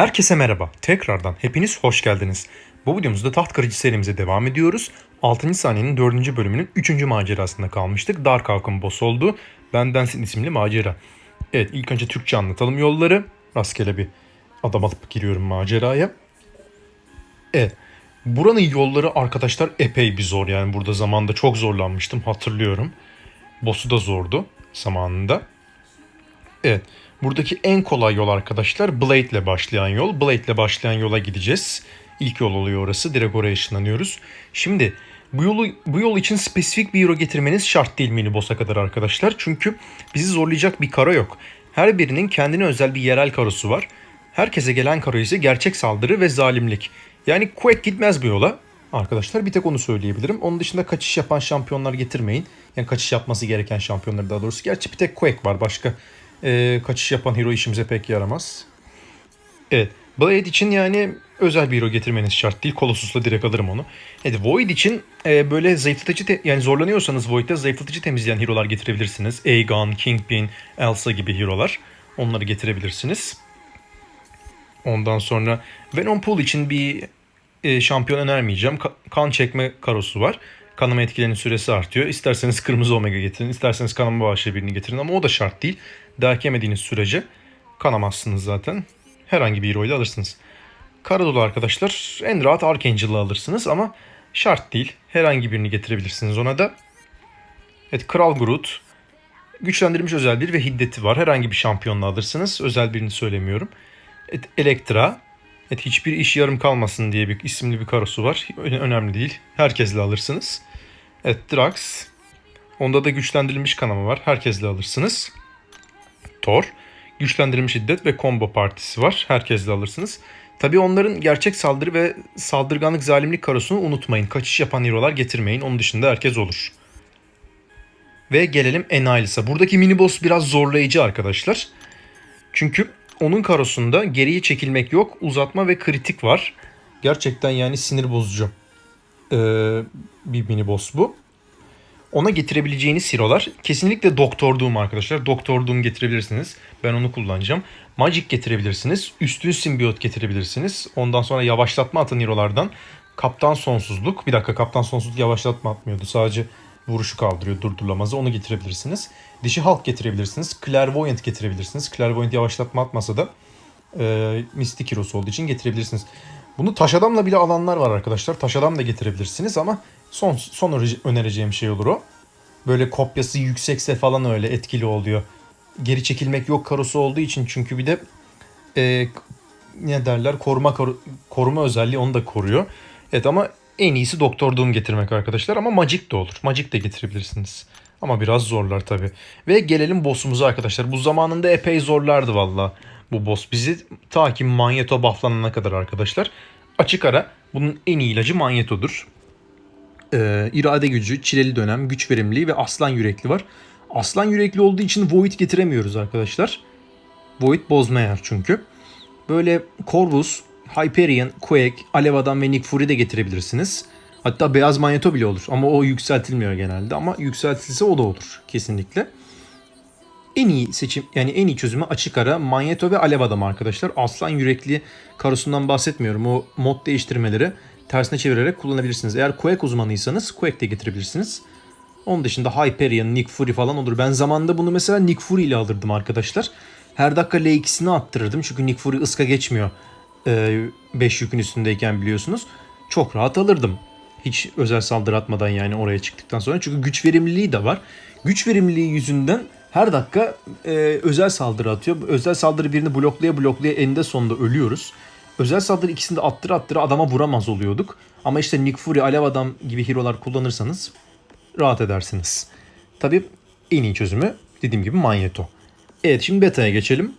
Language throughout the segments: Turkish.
Herkese merhaba. Tekrardan hepiniz hoş geldiniz. Bu videomuzda taht kırıcı serimize devam ediyoruz. 6. saniyenin 4. bölümünün 3. macerasında kalmıştık. Dark Hawk'ın boss oldu. Bendensin isimli macera. Evet ilk önce Türkçe anlatalım yolları. Rastgele bir adam alıp giriyorum maceraya. Evet. Buranın yolları arkadaşlar epey bir zor yani burada zamanda çok zorlanmıştım hatırlıyorum. Boss'u da zordu zamanında. Evet. Buradaki en kolay yol arkadaşlar Blade ile başlayan yol. Blade ile başlayan yola gideceğiz. İlk yol oluyor orası. Direkt oraya ışınlanıyoruz. Şimdi bu yolu bu yol için spesifik bir hero getirmeniz şart değil mini boss'a kadar arkadaşlar. Çünkü bizi zorlayacak bir karo yok. Her birinin kendine özel bir yerel karosu var. Herkese gelen karo ise gerçek saldırı ve zalimlik. Yani Quake gitmez bu yola. Arkadaşlar bir tek onu söyleyebilirim. Onun dışında kaçış yapan şampiyonlar getirmeyin. Yani kaçış yapması gereken şampiyonları daha doğrusu. Gerçi bir tek Quake var. Başka e, kaçış yapan hero işimize pek yaramaz. Evet. Blade için yani özel bir hero getirmeniz şart değil. Colossus'la direkt alırım onu. Evet Void için e, böyle zayıflatıcı yani zorlanıyorsanız Void'de zayıflatıcı temizleyen hero'lar getirebilirsiniz. Aegon, Kingpin, Elsa gibi hero'lar. Onları getirebilirsiniz. Ondan sonra Venom Pool için bir e, şampiyon önermeyeceğim. Ka- kan çekme karosu var. Kanama etkilerinin süresi artıyor. İsterseniz kırmızı omega getirin, isterseniz kanama bağışlı birini getirin ama o da şart değil. Dayak yemediğiniz sürece kanamazsınız zaten. Herhangi bir hero alırsınız. Kara dolu arkadaşlar en rahat Archangel'ı alırsınız ama şart değil. Herhangi birini getirebilirsiniz ona da. Evet Kral Groot. Güçlendirilmiş özel bir ve hiddeti var. Herhangi bir şampiyonla alırsınız. Özel birini söylemiyorum. Evet, Elektra. Evet, hiçbir iş yarım kalmasın diye bir isimli bir karosu var. Önemli değil. Herkesle alırsınız. Evet Drax. Onda da güçlendirilmiş kanama var. Herkesle alırsınız. Thor. Güçlendirilmiş şiddet ve combo partisi var. Herkesle alırsınız. Tabi onların gerçek saldırı ve saldırganlık zalimlik karosunu unutmayın. Kaçış yapan hero'lar getirmeyin. Onun dışında herkes olur. Ve gelelim Ennilus'a. Buradaki mini boss biraz zorlayıcı arkadaşlar. Çünkü onun karosunda geriye çekilmek yok. Uzatma ve kritik var. Gerçekten yani sinir bozucu ee, bir mini boss bu. Ona getirebileceğiniz hero'lar kesinlikle Doktor Doom arkadaşlar. Doktor Doom getirebilirsiniz. Ben onu kullanacağım. Magic getirebilirsiniz. Üstün simbiyot getirebilirsiniz. Ondan sonra yavaşlatma atan hero'lardan Kaptan Sonsuzluk. Bir dakika Kaptan Sonsuzluk yavaşlatma atmıyordu. Sadece vuruşu kaldırıyor durdurulamazı. Onu getirebilirsiniz. Dişi Hulk getirebilirsiniz. Clairvoyant getirebilirsiniz. Clairvoyant yavaşlatma atmasa da e, Mystic Heroes olduğu için getirebilirsiniz. Bunu taş adamla bile alanlar var arkadaşlar. Taş adam da getirebilirsiniz ama son son önereceğim şey olur o. Böyle kopyası yüksekse falan öyle etkili oluyor. Geri çekilmek yok karosu olduğu için çünkü bir de e, ne derler koruma koru- koruma özelliği onu da koruyor. Evet ama en iyisi Doktor Doom getirmek arkadaşlar ama Magic de olur. Magic de getirebilirsiniz. Ama biraz zorlar tabi. Ve gelelim boss'umuza arkadaşlar. Bu zamanında epey zorlardı valla bu boss bizi. Ta ki Magneto bufflanana kadar arkadaşlar. Açık ara bunun en iyi ilacı Magneto'dur. Ee, irade gücü, çileli dönem, güç verimliliği ve aslan yürekli var. Aslan yürekli olduğu için Void getiremiyoruz arkadaşlar. Void bozmayar çünkü. Böyle Corvus, Hyperion, Quake, Alev Adam ve Nick Fury de getirebilirsiniz. Hatta Beyaz Magneto bile olur ama o yükseltilmiyor genelde ama yükseltilse o da olur kesinlikle. En iyi seçim yani en iyi çözümü açık ara Magneto ve Alev Adam arkadaşlar. Aslan yürekli karosundan bahsetmiyorum. O mod değiştirmeleri tersine çevirerek kullanabilirsiniz. Eğer Quake uzmanıysanız Quake de getirebilirsiniz. Onun dışında Hyperion, Nick Fury falan olur. Ben zamanında bunu mesela Nick Fury ile alırdım arkadaşlar. Her dakika L2'sini attırırdım. Çünkü Nick Fury ıska geçmiyor. 5 yükün üstündeyken biliyorsunuz. Çok rahat alırdım. Hiç özel saldırı atmadan yani oraya çıktıktan sonra. Çünkü güç verimliliği de var. Güç verimliliği yüzünden her dakika e, özel saldırı atıyor. Özel saldırı birini bloklaya bloklaya eninde sonunda ölüyoruz. Özel saldırı ikisini de attıra attıra adama vuramaz oluyorduk. Ama işte Nick Fury, Alev Adam gibi hero'lar kullanırsanız rahat edersiniz. Tabi en iyi çözümü dediğim gibi Magneto. Evet şimdi beta'ya geçelim.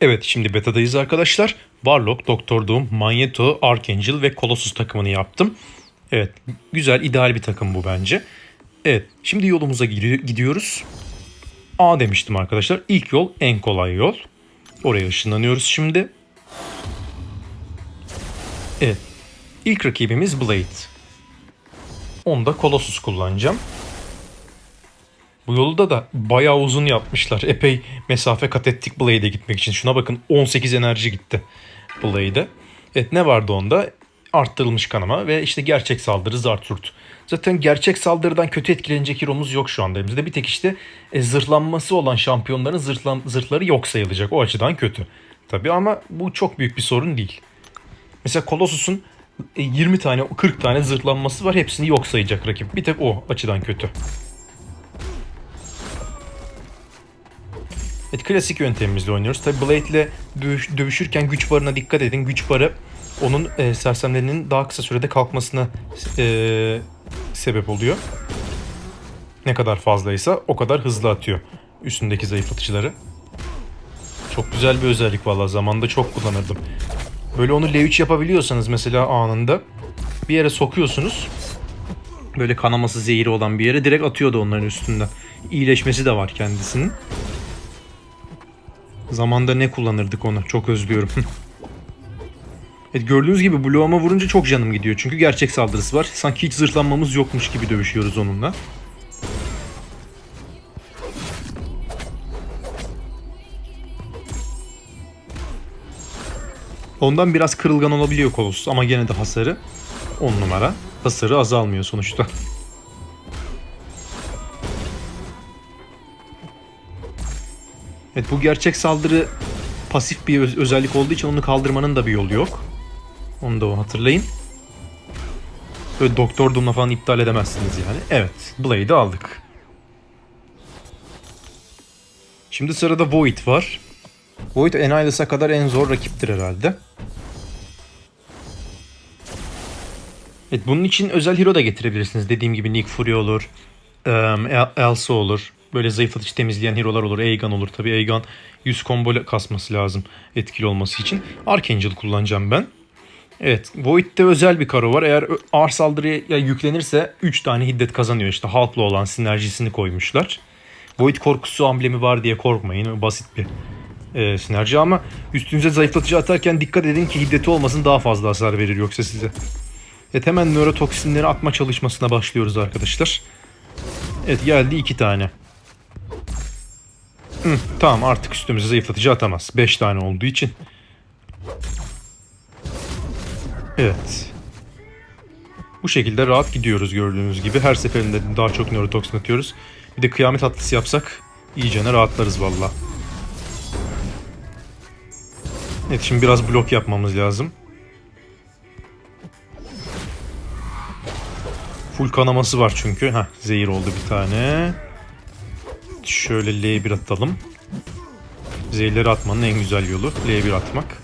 Evet şimdi beta'dayız arkadaşlar. Warlock, Doktor Doom, Magneto, Archangel ve Colossus takımını yaptım. Evet güzel ideal bir takım bu bence. Evet şimdi yolumuza gidi- gidiyoruz. A demiştim arkadaşlar. İlk yol en kolay yol. Oraya ışınlanıyoruz şimdi. Evet. İlk rakibimiz Blade. Onda Colossus kullanacağım. Bu yolu da bayağı uzun yapmışlar. Epey mesafe kat ettik Blade'e gitmek için. Şuna bakın 18 enerji gitti Blade'e. Evet ne vardı onda? Arttırılmış kanama ve işte gerçek saldırı Zarturt. Zaten gerçek saldırıdan kötü etkilenecek hero'muz yok şu anda elimizde. Bir tek işte e, zırhlanması olan şampiyonların zırhlan, zırhları yok sayılacak. O açıdan kötü. Tabii ama bu çok büyük bir sorun değil. Mesela Colossus'un e, 20 tane 40 tane zırhlanması var. Hepsini yok sayacak rakip. Bir tek o açıdan kötü. Evet klasik yöntemimizle oynuyoruz. Tabi Blade ile dövüş, dövüşürken güç barına dikkat edin. Güç barı onun e, sersemlerinin daha kısa sürede kalkmasına e, sebep oluyor. Ne kadar fazlaysa o kadar hızlı atıyor üstündeki zayıflatıcıları. Çok güzel bir özellik valla zamanda çok kullanırdım. Böyle onu L3 yapabiliyorsanız mesela anında bir yere sokuyorsunuz. Böyle kanaması zehiri olan bir yere direkt atıyordu onların üstünden. İyileşmesi de var kendisinin. Zamanda ne kullanırdık onu? Çok özlüyorum. evet gördüğünüz gibi bloğuma vurunca çok canım gidiyor. Çünkü gerçek saldırısı var. Sanki hiç zırhlanmamız yokmuş gibi dövüşüyoruz onunla. Ondan biraz kırılgan olabiliyor Kolossus ama gene de hasarı 10 numara. Hasarı azalmıyor sonuçta. Evet bu gerçek saldırı pasif bir öz- özellik olduğu için onu kaldırmanın da bir yolu yok. Onu da hatırlayın. Böyle Doktor Doom'la falan iptal edemezsiniz yani. Evet, Blade'i aldık. Şimdi sırada Void var. Void Annihilus'a kadar en zor rakiptir herhalde. Evet, bunun için özel hero da getirebilirsiniz. Dediğim gibi Nick Fury olur, El- Elsa olur. Böyle zayıflatıcı temizleyen hero'lar olur. Aegon olur. Tabii Aegon 100 combo kasması lazım etkili olması için. Archangel kullanacağım ben. Evet. Void'de özel bir karo var. Eğer ağır saldırıya yüklenirse 3 tane hiddet kazanıyor. İşte Hulk'la olan sinerjisini koymuşlar. Void korkusu amblemi var diye korkmayın. Basit bir e, sinerji ama üstünüze zayıflatıcı atarken dikkat edin ki hiddeti olmasın daha fazla hasar verir yoksa size. Evet hemen nörotoksinleri atma çalışmasına başlıyoruz arkadaşlar. Evet geldi iki tane. Hı, tamam artık üstümüze zayıflatıcı atamaz. 5 tane olduğu için. Evet. Bu şekilde rahat gidiyoruz gördüğünüz gibi. Her seferinde daha çok nörotoksin atıyoruz. Bir de kıyamet atlısı yapsak iyicene rahatlarız valla. Evet şimdi biraz blok yapmamız lazım. Full kanaması var çünkü. Heh, zehir oldu bir tane. Şöyle L1 atalım. Zehirleri atmanın en güzel yolu L1 atmak.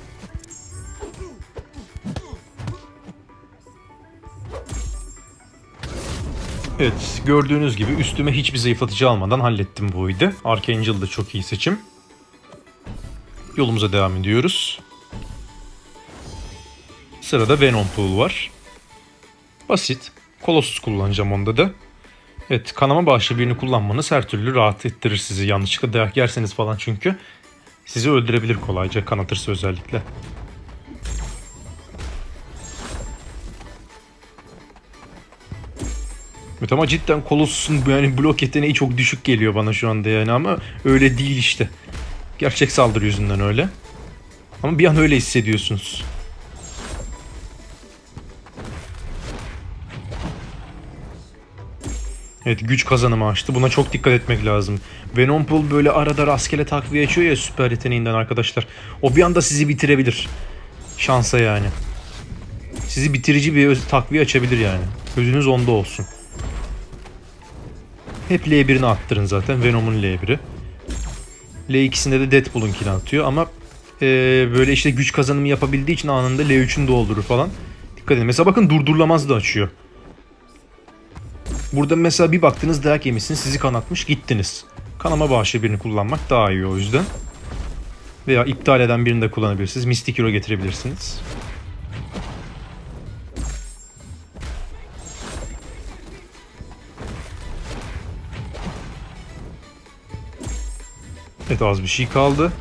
Evet gördüğünüz gibi üstüme hiçbir zayıflatıcı almadan hallettim bu oydu. Archangel da çok iyi seçim. Yolumuza devam ediyoruz. Sırada Venom Pool var. Basit. Colossus kullanacağım onda da. Evet kanama bağışı birini kullanmanız her türlü rahat ettirir sizi. Yanlışlıkla dayak yerseniz falan çünkü sizi öldürebilir kolayca kanatırsa özellikle. Evet ama cidden Colossus'un yani blok yeteneği çok düşük geliyor bana şu anda yani ama öyle değil işte. Gerçek saldırı yüzünden öyle. Ama bir an öyle hissediyorsunuz. Evet güç kazanımı açtı. Buna çok dikkat etmek lazım. Venom Pool böyle arada rastgele takviye açıyor ya süper yeteneğinden arkadaşlar. O bir anda sizi bitirebilir. Şansa yani. Sizi bitirici bir takviye açabilir yani. Gözünüz onda olsun. Hep L1'ini attırın zaten. Venom'un L1'i. L2'sinde de Deadpool'unkini atıyor ama e, böyle işte güç kazanımı yapabildiği için anında L3'ünü doldurur falan. Dikkat edin. Mesela bakın durdurulamaz da açıyor. Burada mesela bir baktınız dayak yemişsiniz sizi kanatmış gittiniz. Kanama bağışı birini kullanmak daha iyi o yüzden. Veya iptal eden birini de kullanabilirsiniz. Mystic Hero getirebilirsiniz. Evet az bir şey kaldı.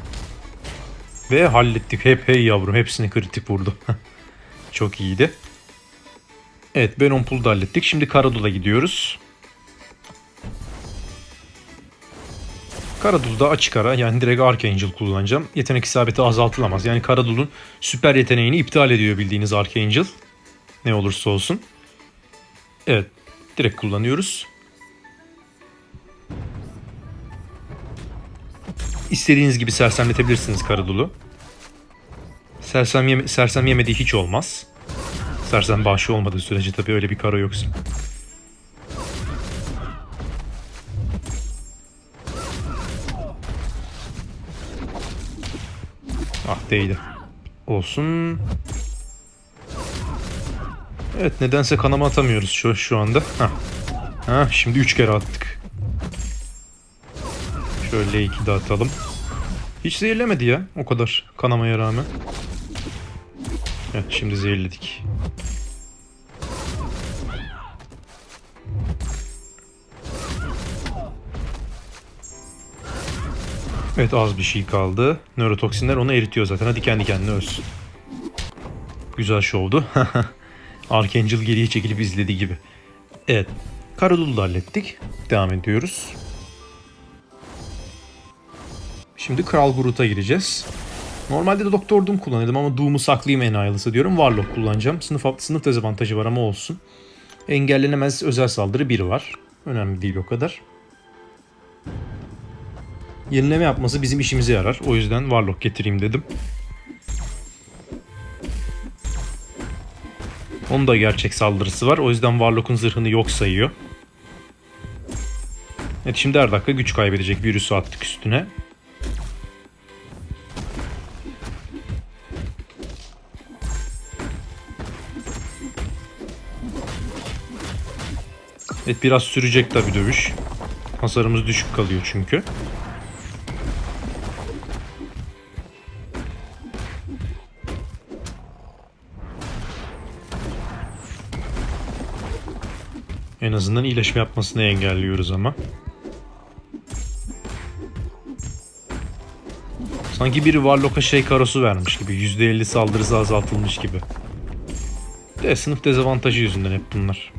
Ve hallettik. Hep hey yavrum hepsini kritik vurdu. Çok iyiydi. Evet Venom Pool'da hallettik. Şimdi Karadol'a gidiyoruz. Karadul'da açık ara yani direkt Archangel kullanacağım. Yetenek isabeti azaltılamaz. Yani Karadul'un süper yeteneğini iptal ediyor bildiğiniz Archangel. Ne olursa olsun. Evet. Direkt kullanıyoruz. İstediğiniz gibi sersemletebilirsiniz Karadul'u. Sersem, yeme sersem yemediği hiç olmaz. Sersem bağışı olmadığı sürece tabii öyle bir kara yoksa. Ah değdi. Olsun. Evet nedense kanama atamıyoruz şu, şu anda. Hah. Hah, şimdi 3 kere attık. Şöyle iki de atalım. Hiç zehirlemedi ya o kadar kanamaya rağmen. Evet şimdi zehirledik. Evet az bir şey kaldı. Nörotoksinler onu eritiyor zaten. Hadi kendi kendine ölsün. Güzel şovdu. Archangel geriye çekilip izlediği gibi. Evet. Karadul'u da hallettik. Devam ediyoruz. Şimdi Kral Groot'a gireceğiz. Normalde de Doktor Doom kullanıyordum ama Doom'u saklayayım en hayırlısı diyorum. Warlock kullanacağım. Sınıf, sınıf dezavantajı var ama olsun. Engellenemez özel saldırı 1 var. Önemli değil o kadar. Yenileme yapması bizim işimize yarar. O yüzden Warlock getireyim dedim. Onun da gerçek saldırısı var. O yüzden Warlock'un zırhını yok sayıyor. Evet şimdi her dakika güç kaybedecek. Virüsü attık üstüne. Evet biraz sürecek tabi dövüş. Hasarımız düşük kalıyor çünkü. En azından iyileşme yapmasını engelliyoruz ama. Sanki biri Warlock'a şey karosu vermiş gibi. %50 saldırısı azaltılmış gibi. De sınıf dezavantajı yüzünden hep bunlar.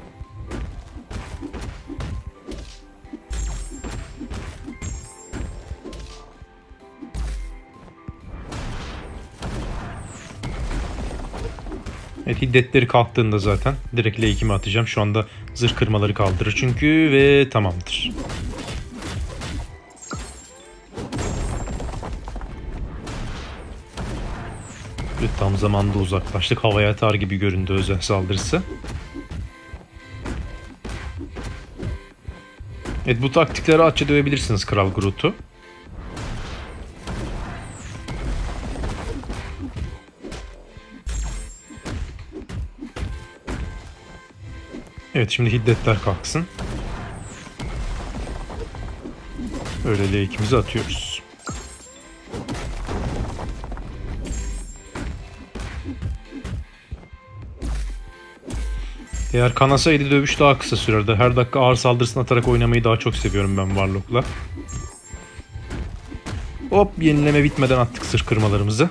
Hiddetleri kalktığında zaten direkt L2'mi atacağım. Şu anda zırh kırmaları kaldırır çünkü ve tamamdır. Ve tam zamanda uzaklaştık. Havaya atar gibi göründü özel saldırısı. Evet bu taktikleri açça dövebilirsiniz Kral Groot'u. Evet şimdi hiddetler kalksın. Öyle L2'mizi atıyoruz. Eğer kanasaydı dövüş daha kısa sürerdi. Her dakika ağır saldırısını atarak oynamayı daha çok seviyorum ben Warlock'la. Hop yenileme bitmeden attık sır kırmalarımızı.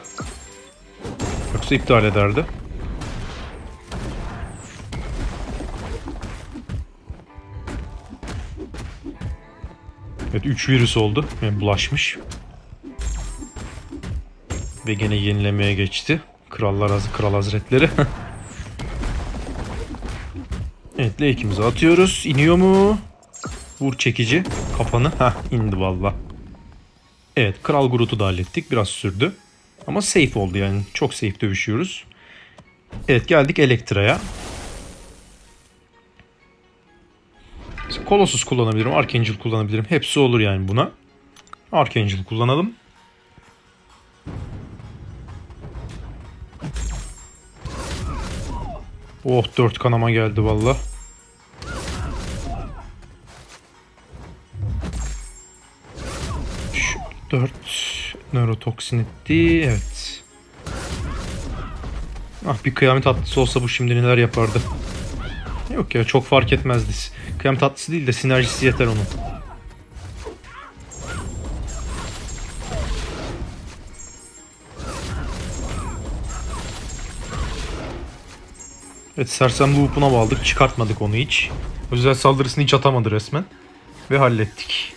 Yoksa iptal ederdi. 3 virüs oldu. Yani bulaşmış. Ve gene yenilemeye geçti. Krallar Haz Kral Hazretleri. evet L2'mizi atıyoruz. İniyor mu? Vur çekici. Kafanı. Heh indi valla. Evet Kral Groot'u da hallettik. Biraz sürdü. Ama safe oldu yani. Çok safe dövüşüyoruz. Evet geldik Elektra'ya. Colossus kullanabilirim, Archangel kullanabilirim. Hepsi olur yani buna. Archangel kullanalım. Oh 4 kanama geldi valla. Şu 4 nörotoksin etti. Evet. Ah bir kıyamet atlısı olsa bu şimdi neler yapardı. Yok ya çok fark etmezdi. Krem tatlısı değil de sinerjisi yeter onun. Evet sersem loop'una bağladık. Çıkartmadık onu hiç. Özel saldırısını hiç atamadı resmen. Ve hallettik.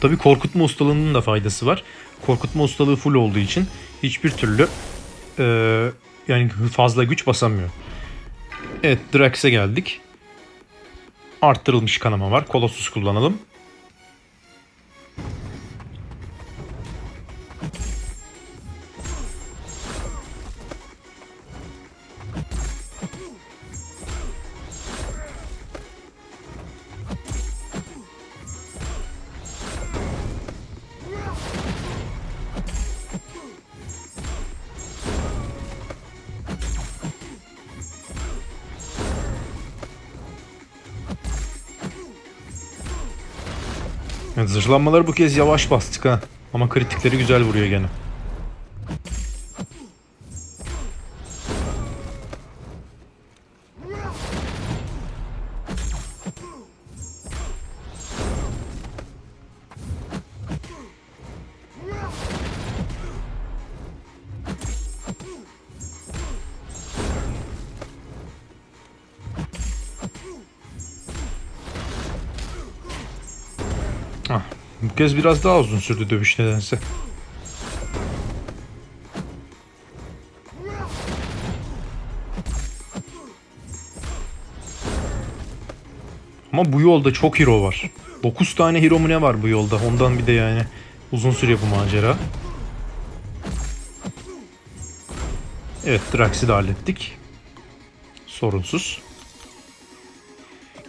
Tabii korkutma ustalığının da faydası var. Korkutma ustalığı full olduğu için hiçbir türlü e, yani fazla güç basamıyor. Evet Drax'e geldik. Arttırılmış kanama var. Colossus kullanalım. Evet, zırhlanmaları bu kez yavaş bastık ha. Ama kritikleri güzel vuruyor gene. Bu kez biraz daha uzun sürdü dövüş nedense. Ama bu yolda çok hero var. 9 tane hero mu ne var bu yolda? Ondan bir de yani uzun sürüyor bu macera. Evet Drax'i de hallettik. Sorunsuz.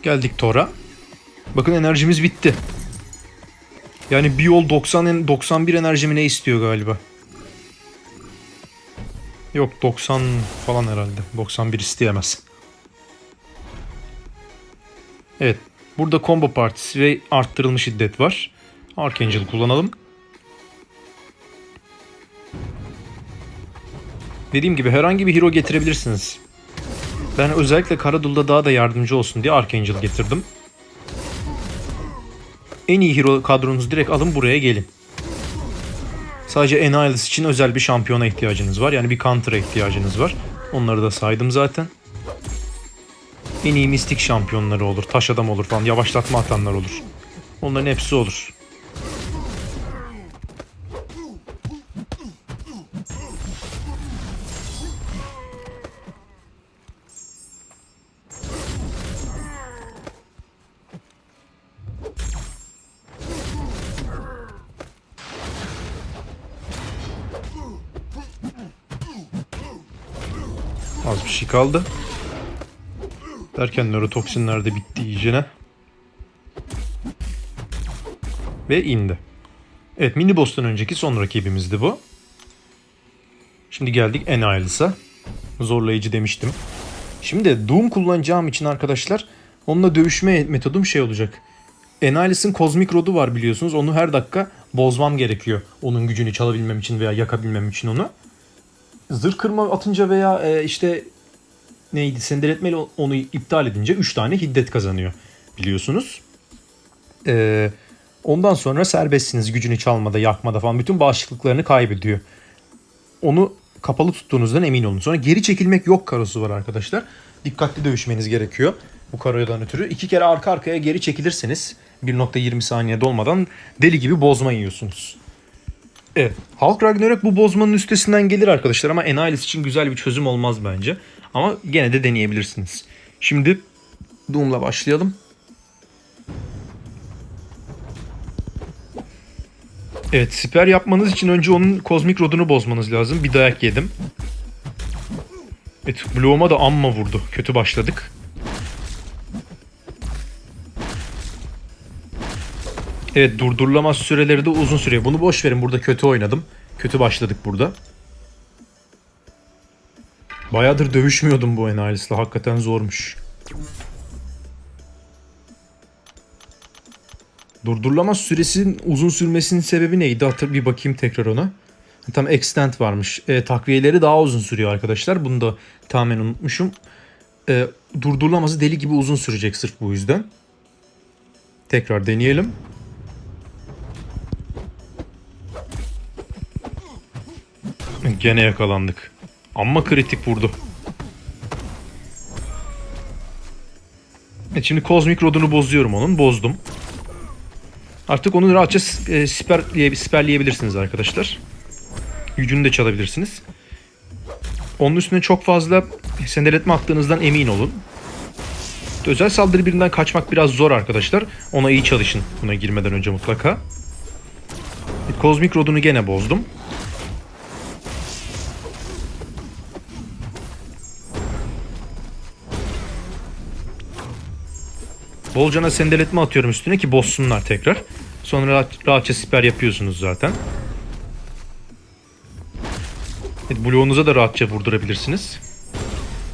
Geldik Thor'a. Bakın enerjimiz bitti. Yani bir yol 90 en- 91 enerjimi ne istiyor galiba? Yok 90 falan herhalde. 91 isteyemez. Evet. Burada combo partisi ve arttırılmış şiddet var. Archangel kullanalım. Dediğim gibi herhangi bir hero getirebilirsiniz. Ben özellikle Karadul'da daha da yardımcı olsun diye Archangel getirdim. En iyi hero kadronuzu direkt alın buraya gelin. Sadece Annihilus için özel bir şampiyona ihtiyacınız var. Yani bir counter'a ihtiyacınız var. Onları da saydım zaten. En iyi mistik şampiyonları olur. Taş adam olur falan. Yavaşlatma atanlar olur. Onların hepsi olur. Bir şey kaldı. Derken nörotoksinler de bitti iyicene. Ve indi. Evet mini boss'tan önceki son rakibimizdi bu. Şimdi geldik Annihilus'a. Zorlayıcı demiştim. Şimdi Doom kullanacağım için arkadaşlar onunla dövüşme metodum şey olacak. Annihilus'ın kozmik rodu var biliyorsunuz. Onu her dakika bozmam gerekiyor. Onun gücünü çalabilmem için veya yakabilmem için onu. Zırh kırma atınca veya e, işte neydi sendeletmeli onu iptal edince 3 tane hiddet kazanıyor biliyorsunuz. Ee, ondan sonra serbestsiniz gücünü çalmada, yakmada falan bütün bağışıklıklarını kaybediyor. Onu kapalı tuttuğunuzdan emin olun. Sonra geri çekilmek yok karosu var arkadaşlar. Dikkatli dövüşmeniz gerekiyor bu karoyadan ötürü. İki kere arka arkaya geri çekilirseniz 1.20 saniye dolmadan deli gibi bozma yiyorsunuz. Evet. Hulk Ragnarok bu bozmanın üstesinden gelir arkadaşlar ama Annihilus için güzel bir çözüm olmaz bence. Ama gene de deneyebilirsiniz. Şimdi Doom'la başlayalım. Evet siper yapmanız için önce onun kozmik rodunu bozmanız lazım. Bir dayak yedim. Evet bloğuma da amma vurdu. Kötü başladık. Evet durdurulamaz süreleri de uzun sürüyor. Bunu boş verin burada kötü oynadım. Kötü başladık burada. Bayağıdır dövüşmüyordum bu Enalis'le. Hakikaten zormuş. Durdurulamaz süresinin uzun sürmesinin sebebi neydi? Hatır bir bakayım tekrar ona. Tam extent varmış. E, takviyeleri daha uzun sürüyor arkadaşlar. Bunu da tamamen unutmuşum. E, durdurulaması deli gibi uzun sürecek sırf bu yüzden. Tekrar deneyelim. Gene yakalandık. Amma kritik vurdu. Evet şimdi kozmik rodunu bozuyorum onun. Bozdum. Artık onu rahatça e, siper, siperleyebilirsiniz arkadaşlar. Gücünü de çalabilirsiniz. Onun üstüne çok fazla sendeletme attığınızdan emin olun. Özel saldırı birinden kaçmak biraz zor arkadaşlar. Ona iyi çalışın buna girmeden önce mutlaka. Kozmik Rod'unu gene bozdum. Bolcana sendeletme atıyorum üstüne ki bozsunlar tekrar. Sonra rahat, rahatça siper yapıyorsunuz zaten. Evet, bloğunuza da rahatça vurdurabilirsiniz.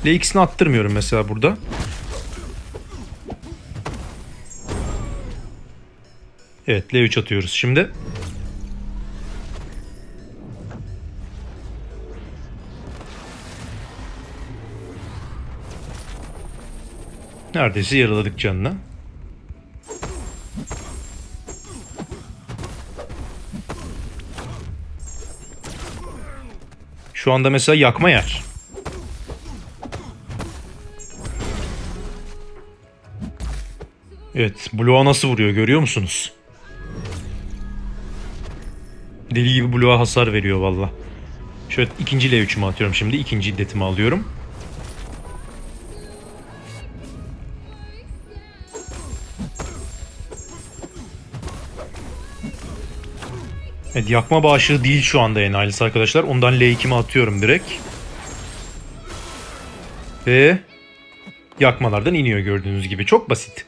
LX'ini attırmıyorum mesela burada. Evet L3 atıyoruz şimdi. Neredeyse yaraladık canını. Şu anda mesela yakma yer. Evet, bloğa nasıl vuruyor görüyor musunuz? Deli gibi bloğa hasar veriyor valla. Şöyle ikinci L3'ümü atıyorum şimdi. ikinci iddetimi alıyorum. Evet yakma bağışığı değil şu anda enayilisi arkadaşlar. Ondan L2'mi atıyorum direkt. Ve yakmalardan iniyor gördüğünüz gibi. Çok basit.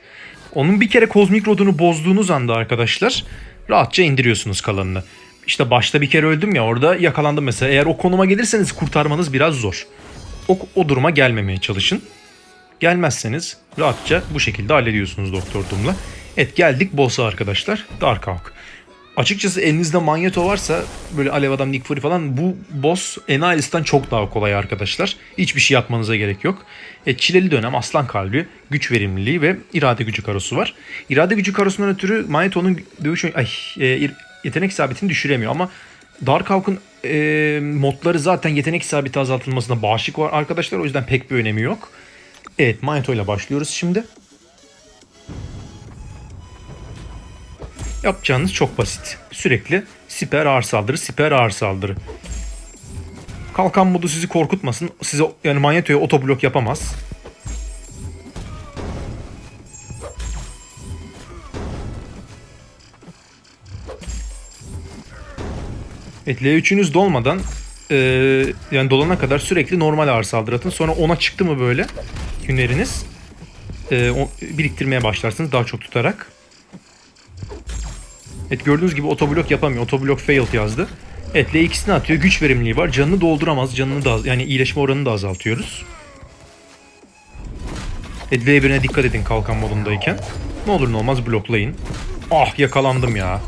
Onun bir kere kozmik rodunu bozduğunuz anda arkadaşlar rahatça indiriyorsunuz kalanını. İşte başta bir kere öldüm ya orada yakalandım mesela. Eğer o konuma gelirseniz kurtarmanız biraz zor. O, o duruma gelmemeye çalışın. Gelmezseniz rahatça bu şekilde hallediyorsunuz Doktor Doom'la. Evet geldik boss'a arkadaşlar. Darkhawk. Açıkçası elinizde manyeto varsa böyle Alev Adam, Nick Fury falan bu boss Enalis'ten çok daha kolay arkadaşlar. Hiçbir şey yapmanıza gerek yok. E, çileli dönem, aslan kalbi, güç verimliliği ve irade gücü karosu var. İrade gücü karosundan ötürü Magneto'nun dövüş ay, e, yetenek isabetini düşüremiyor ama Darkhawk'un e, modları zaten yetenek isabeti azaltılmasına bağışık var arkadaşlar. O yüzden pek bir önemi yok. Evet Magneto ile başlıyoruz şimdi. Yapacağınız çok basit. Sürekli siper ağır saldırı, siper ağır saldırı. Kalkan modu sizi korkutmasın. Size yani Magneto'ya otoblok yapamaz. Evet L3'ünüz dolmadan e, yani dolana kadar sürekli normal ağır saldırı atın. Sonra ona çıktı mı böyle günleriniz e, biriktirmeye başlarsınız daha çok tutarak. Evet gördüğünüz gibi otoblok yapamıyor. Otoblok failed yazdı. Evet L2'sini atıyor. Güç verimliliği var. Canını dolduramaz. Canını da yani iyileşme oranını da azaltıyoruz. Evet L1'ine dikkat edin kalkan modundayken. Ne olur ne olmaz bloklayın. Ah yakalandım ya.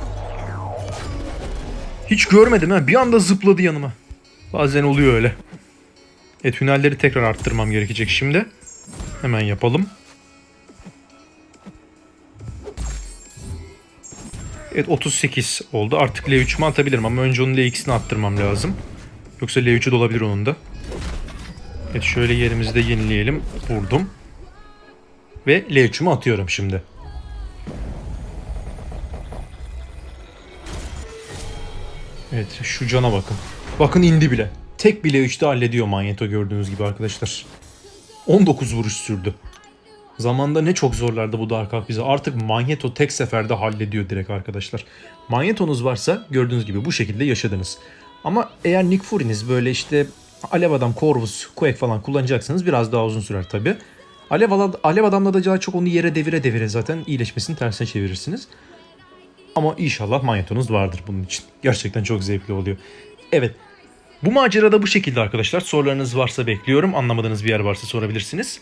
Hiç görmedim ha. Bir anda zıpladı yanıma. Bazen oluyor öyle. Evet tünelleri tekrar arttırmam gerekecek şimdi. Hemen yapalım. Evet 38 oldu. Artık L3'ümü atabilirim ama önce onun L2'sini attırmam lazım. Yoksa L3'ü de olabilir onun da. Evet şöyle yerimizi de yenileyelim. Vurdum. Ve L3'ümü atıyorum şimdi. Evet şu cana bakın. Bakın indi bile. Tek bile 3'te hallediyor Magneto gördüğünüz gibi arkadaşlar. 19 vuruş sürdü. Zamanda ne çok zorlardı bu Dark Hulk bize. Artık Magneto tek seferde hallediyor direkt arkadaşlar. Magnetonuz varsa gördüğünüz gibi bu şekilde yaşadınız. Ama eğer Nick Fury'niz böyle işte Alev Adam, Corvus, Quake falan kullanacaksanız biraz daha uzun sürer tabi. Alev, Alev Adam'la da çok onu yere devire devire zaten iyileşmesini tersine çevirirsiniz. Ama inşallah manyetonuz vardır bunun için. Gerçekten çok zevkli oluyor. Evet. Bu macerada bu şekilde arkadaşlar. Sorularınız varsa bekliyorum. Anlamadığınız bir yer varsa sorabilirsiniz.